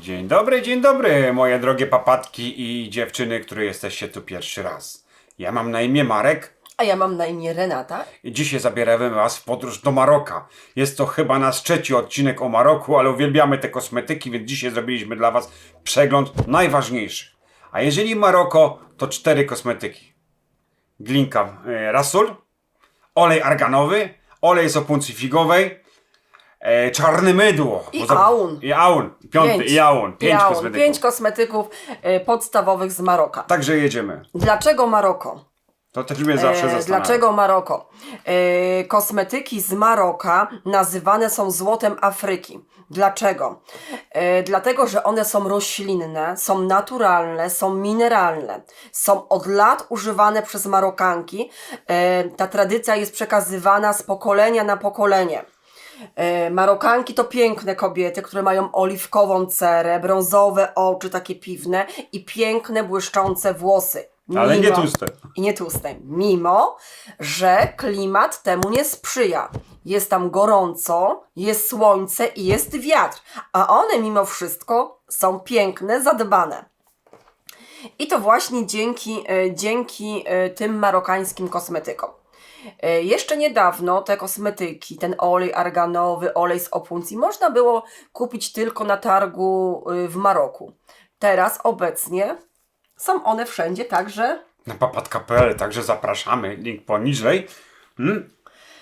Dzień dobry, dzień dobry, moje drogie papatki i dziewczyny, które jesteście tu pierwszy raz. Ja mam na imię Marek A ja mam na imię Renata. i dzisiaj zabieramy Was w podróż do Maroka. Jest to chyba nasz trzeci odcinek o Maroku, ale uwielbiamy te kosmetyki, więc dzisiaj zrobiliśmy dla Was przegląd najważniejszych. A jeżeli Maroko, to cztery kosmetyki. Glinka e, Rasul, olej arganowy, olej z opuncji figowej, e, czarne mydło. I Bo za- aun. I aun. Piąty, i aun. Pięć Jaun. kosmetyków. Pięć kosmetyków y, podstawowych z Maroka. Także jedziemy. Dlaczego Maroko? To też mnie zawsze E, zastanawia. Dlaczego Maroko? E, kosmetyki z Maroka nazywane są złotem Afryki. Dlaczego? E, dlatego, że one są roślinne, są naturalne, są mineralne. Są od lat używane przez Marokanki. E, ta tradycja jest przekazywana z pokolenia na pokolenie. E, Marokanki to piękne kobiety, które mają oliwkową cerę, brązowe oczy, takie piwne i piękne, błyszczące włosy. Ale nie tłuste. I nie tłuste. Mimo, że klimat temu nie sprzyja. Jest tam gorąco, jest słońce i jest wiatr, a one mimo wszystko są piękne, zadbane. I to właśnie dzięki, e, dzięki e, tym marokańskim kosmetykom. E, Jeszcze niedawno te kosmetyki, ten olej arganowy, olej z opuncji, można było kupić tylko na targu y, w Maroku. Teraz obecnie są one wszędzie, także Na papatka.pl, także zapraszamy. Link poniżej. Hmm?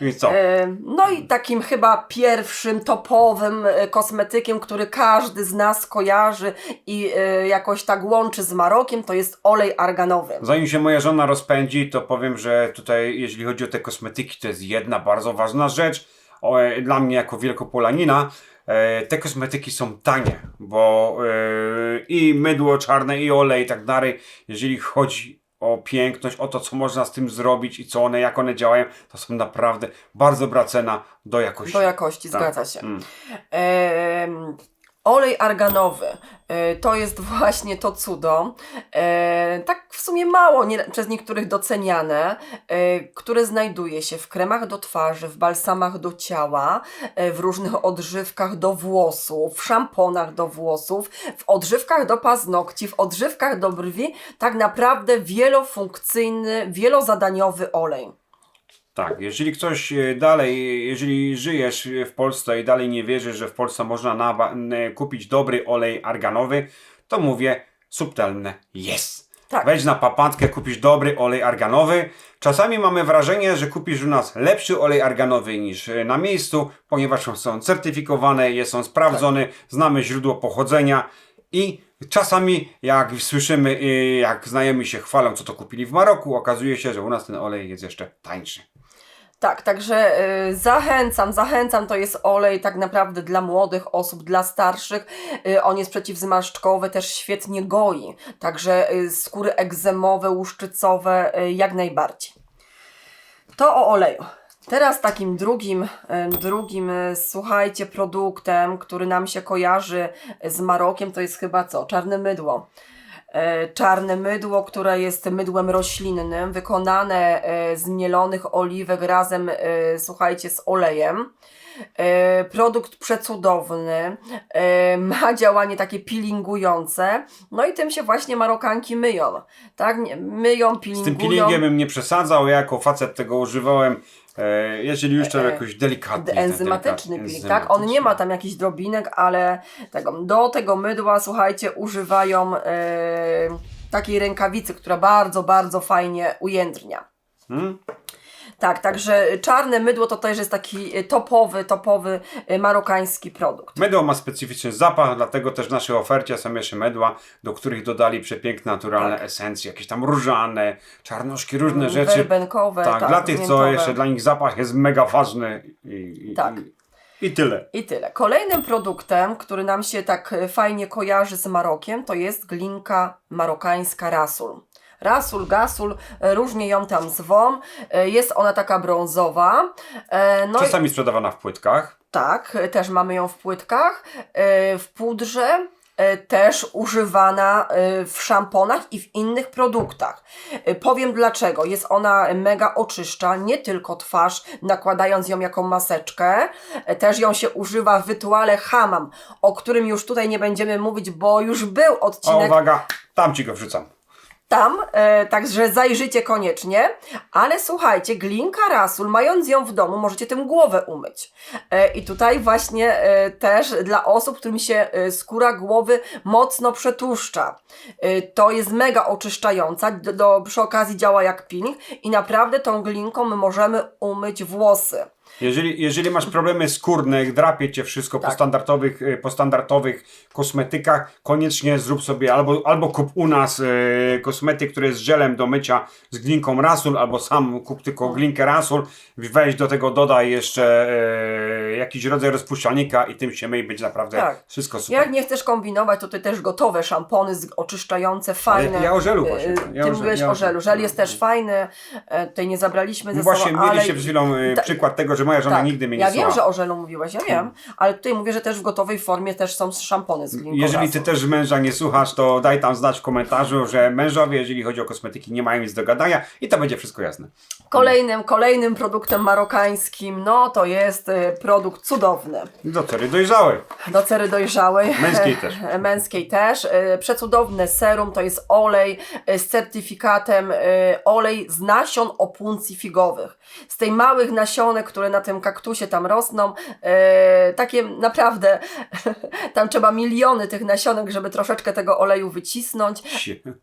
I co? E, No i takim chyba pierwszym topowym e, kosmetykiem, który każdy z nas kojarzy i e, jakoś tak łączy z Marokiem, to jest olej arganowy. Zanim się moja żona rozpędzi, to powiem, że tutaj, jeśli chodzi o te kosmetyki, to jest jedna bardzo ważna rzecz. Dla mnie, jako wielkopolanina, te kosmetyki są tanie, bo i mydło czarne, i olej, i tak dalej, jeżeli chodzi o piękność, o to, co można z tym zrobić i co one, jak one działają, to są naprawdę bardzo dobra cena do jakości. Do jakości, Tak. zgadza się. Mm. Olej arganowy to jest właśnie to cudo. E, tak w sumie mało nie, przez niektórych doceniane, e, które znajduje się w kremach do twarzy, w balsamach do ciała, e, w różnych odżywkach do włosów, w szamponach do włosów, w odżywkach do paznokci, w odżywkach do brwi. Tak naprawdę wielofunkcyjny, wielozadaniowy olej. Tak, jeżeli ktoś e, dalej, jeżeli żyjesz w Polsce i dalej nie wierzysz, że w Polsce można kupić dobry olej arganowy, to mówię subtelne yes. Tak. Wejdź na papatkę, kupisz dobry olej arganowy. Czasami mamy wrażenie, że kupisz u nas lepszy olej arganowy niż e, na miejscu, ponieważ są certyfikowane, jest on sprawdzony, znamy źródło pochodzenia i czasami jak słyszymy, e, jak znajomi się chwalą, co to kupili w Maroku, okazuje się, że u nas ten olej jest jeszcze tańszy. Tak, także y, zachęcam, zachęcam, to jest olej tak naprawdę dla młodych osób, dla starszych. Y, on jest przeciwzmarszczkowy, też świetnie goi. Także y, skóry egzemowe, łuszczycowe, jak najbardziej. To o oleju. Teraz takim drugim, drugim, słuchajcie, produktem, który nam się kojarzy z Marokiem, to jest chyba co? Czarne mydło. E, czarne mydło, które jest mydłem roślinnym, wykonane e, z mielonych oliwek razem, e, słuchajcie, z olejem. E, Produkt przecudowny, e, ma działanie takie peelingujące, no i tym się właśnie Marokanki myją, tak? Myją, Z tym peelingują. peelingiem bym nie przesadzał, ja jako facet tego używałem, e, jeżeli już to jakoś delikatnie. enzymatyczny peeling, tak? On nie ma tam jakichś drobinek, ale tego, do tego mydła, słuchajcie, używają e, takiej rękawicy, która bardzo, bardzo fajnie ujędrnia. Hmm? Tak, także czarne mydło to też jest taki e, topowy, topowy e, marokański produkt. Mydło ma specyficzny zapach, dlatego też w naszej ofercie są jeszcze mydła, do których dodali przepiękne, naturalne Tak. esencje, jakieś tam różane, czarnuszki, różne rzeczy. Werbenkowe, Tak, tak, dla tych, co miętowe. jeszcze dla nich zapach jest mega ważny i, i, Tak. i, tyle. I tyle. Kolejnym produktem, który nam się tak e, fajnie kojarzy z Marokiem, to jest glinka marokańska Rasul. Rasul, gasul, e, różnie ją tam zwą. E, Jest ona taka brązowa. E, No i Czasami sprzedawana w płytkach. tak, też mamy ją w płytkach, w pudrze. też używana w szamponach i w innych produktach. Powiem dlaczego. Jest ona mega oczyszcza, nie tylko twarz, nakładając ją jako maseczkę, też ją się używa w rytuale hamam, o którym już tutaj nie będziemy mówić, bo już był O, odcinek uwaga, tam ci go wrzucam. Tam, e, także zajrzyjcie koniecznie. Ale słuchajcie, glinka rasul, mając ją w domu, możecie tym głowę umyć. E, I tutaj właśnie e, też dla osób, którym się e, skóra głowy mocno przetłuszcza. E, to jest mega oczyszczająca, do, do, przy okazji działa jak peeling i naprawdę tą glinką my możemy umyć włosy. Jeżeli, jeżeli masz problemy skórne, drapie cię wszystko po Tak. standardowych, y, po standardowych kosmetykach, koniecznie zrób sobie albo, albo kup u nas y, kosmetyk, który jest żelem do mycia z glinką Rasul, albo sam kup tylko glinkę Rasul, weź do tego dodaj jeszcze y, jakiś rodzaj rozpuszczalnika i tym się myj, będzie naprawdę Tak. wszystko super. Jak nie chcesz kombinować, to ty też gotowe szampony z- oczyszczające, fajne. ja o żelu E, właśnie. Ja Ty mówiłeś ja o żelu. Żel jest też fajny. e, Tutaj nie zabraliśmy ze No Właśnie sobą, ale... mieliście przed chwilą Ta- przykład tego, że moja żona tak, nigdy mnie nie Ja wiem, słucha. że o żelu mówiłeś, ja wiem, ale tutaj mówię, że też w gotowej formie też są szampony z glinką Jeżeli ty też męża nie słuchasz, to daj tam znać w komentarzu, że mężowie, jeżeli chodzi o kosmetyki, nie mają nic do gadania i to będzie wszystko jasne. Kolejnym, kolejnym produktem marokańskim, no to jest e, produkt cudowny. Do cery dojrzałej. Do cery dojrzałej. Męskiej też. Męskiej też. E, Przecudowne serum to jest olej e, z certyfikatem olej z nasion opuncji figowych. Z tej małych nasionek, które na tym kaktusie tam rosną, e, takie naprawdę, tam trzeba miliony tych nasionek, żeby troszeczkę tego oleju wycisnąć.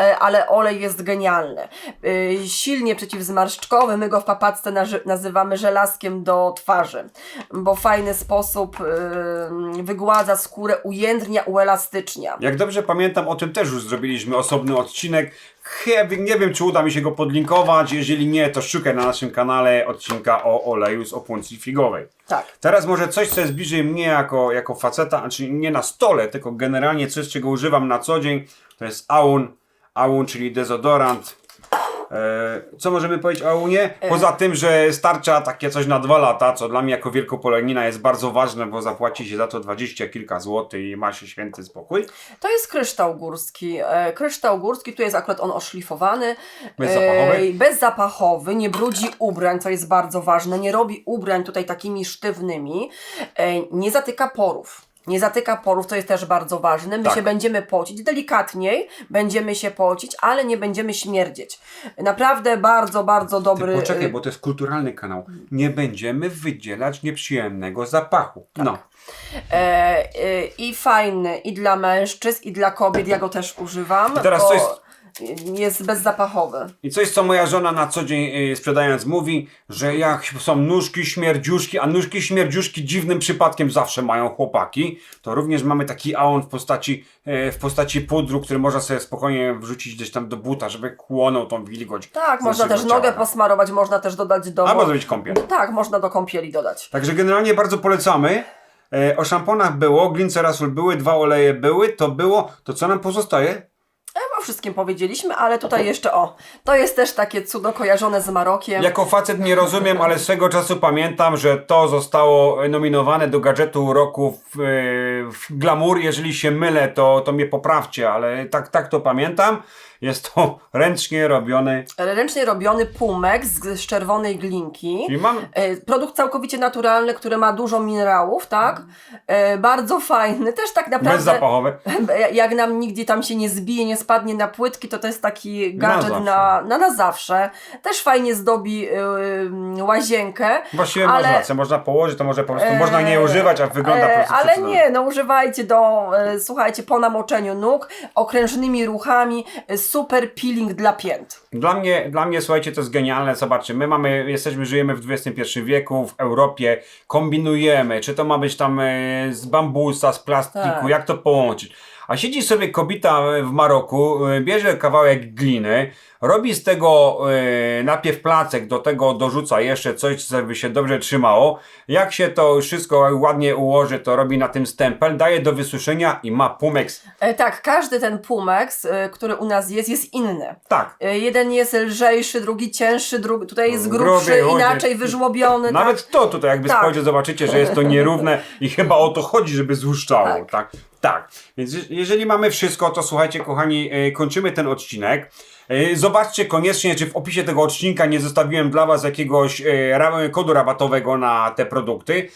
E, ale olej jest genialny. E, Silnie przeciwzmarszczkowy, my go w papacce naży- nazywamy żelazkiem do twarzy, bo w fajny sposób e, wygładza skórę, ujędrnia, uelastycznia. Jak dobrze pamiętam, o tym też już zrobiliśmy osobny odcinek. Nie wiem, czy uda mi się go podlinkować. Jeżeli nie, to szukaj na naszym kanale odcinka o oleju z opuncji figowej. Tak. Teraz może coś, co jest bliżej mnie jako, jako faceta, znaczy nie na stole, tylko generalnie coś, czego używam na co dzień, to jest Aun. Aun, czyli dezodorant. E, co możemy powiedzieć o Aunie? Poza tym, że starcza takie coś na dwa lata, co dla mnie jako wielkopolanina jest bardzo ważne, bo zapłaci się za to dwadzieścia kilka złotych i ma się święty spokój. To jest kryształ górski. E, kryształ górski, tu jest akurat on oszlifowany. Bezzapachowy? Bezzapachowy, nie brudzi ubrań, co jest bardzo ważne. Nie robi ubrań tutaj takimi sztywnymi. Nie zatyka porów. Nie zatyka porów, to jest też bardzo ważne. My Tak. się będziemy pocić delikatniej, będziemy się pocić, ale nie będziemy śmierdzieć. Naprawdę bardzo, bardzo dobry. Poczekaj, e, bo to jest kulturalny kanał. Nie będziemy wydzielać nieprzyjemnego zapachu. No. E, e, I fajny i dla mężczyzn, i dla kobiet. Ja go też używam. I teraz bo co jest- bezzapachowy. I coś, co moja żona na co dzień y, sprzedając mówi, że jak są nóżki śmierdziuszki, a nóżki śmierdziuszki dziwnym przypadkiem zawsze mają chłopaki, to również mamy taki aon w postaci, y, w postaci pudru, który można sobie spokojnie wrzucić gdzieś tam do buta, żeby kłonął tą wilgoć. Tak, z można naszego też nogę ciała. posmarować, można też dodać do. Albo zrobić kąpiel. Tak, można do kąpieli dodać. Także generalnie bardzo polecamy. E, o szamponach było, glince rasul były, dwa oleje były, to było, to co nam pozostaje? Wszystkim powiedzieliśmy, ale tutaj jeszcze o. To jest też takie cudo kojarzone z Marokiem. Jako facet nie rozumiem, ale swego czasu pamiętam, że to zostało nominowane do gadżetu roku w, e, w Glamour. Jeżeli się mylę, to, to mnie poprawcie, ale tak, tak to pamiętam. Jest to ręcznie robiony. Ręcznie robiony pumek z, z czerwonej glinki. Czyli mam E, Produkt całkowicie naturalny, który ma dużo minerałów, tak? E, bardzo fajny, też tak naprawdę. bezzapachowy. Jak nam nigdzie tam się nie zbije, nie spadnie na płytki, to to jest taki gadżet na, na, na zawsze. Też fajnie zdobi yy, łazienkę. Właściwie ale- masz rację, można położyć, to może po prostu E, można nie używać, a wygląda po e, prostu Ale nie, no używajcie do, e, słuchajcie, po namoczeniu nóg, okrężnymi ruchami, e, super peeling dla pięt. Dla mnie, dla mnie, słuchajcie, to jest genialne. Zobaczcie, my mamy, jesteśmy, żyjemy w XXI wieku, w Europie, kombinujemy, czy to ma być tam e, z bambusa, z plastiku, Tak. jak to połączyć. A siedzi sobie kobieta w Maroku, e, bierze kawałek gliny, robi z tego e, napiew placek, do tego dorzuca jeszcze coś, co by się dobrze trzymało. Jak się to wszystko ładnie ułoży, to robi na tym stempel, daje do wysuszenia i ma pumeks. E, tak, każdy ten pumex, e, który u nas jest, jest inny. Tak. E, Jeden jest lżejszy, drugi cięższy, drugi tutaj jest grubszy, inaczej wyżłobiony. Nawet to tutaj jakby Tak. spojrzeć, zobaczycie, że jest to nierówne i chyba o to chodzi, żeby złuszczało, tak? Tak. Tak, więc je- jeżeli mamy wszystko, to słuchajcie, kochani, e, kończymy ten odcinek. E, Zobaczcie koniecznie, czy w opisie tego odcinka nie zostawiłem dla Was jakiegoś e, kodu rabatowego na te produkty.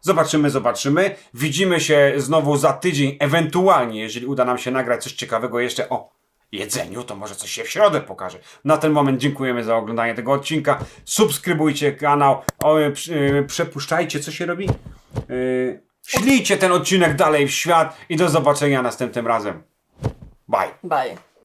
Zobaczymy, zobaczymy. Widzimy się znowu za tydzień, ewentualnie, jeżeli uda nam się nagrać coś ciekawego jeszcze o jedzeniu, to może coś się w środę pokaże. Na ten moment dziękujemy za oglądanie tego odcinka. Subskrybujcie kanał, o, przepuszczajcie, co się robi? Ślijcie ten odcinek dalej w świat i do zobaczenia następnym razem. Bye. Bye.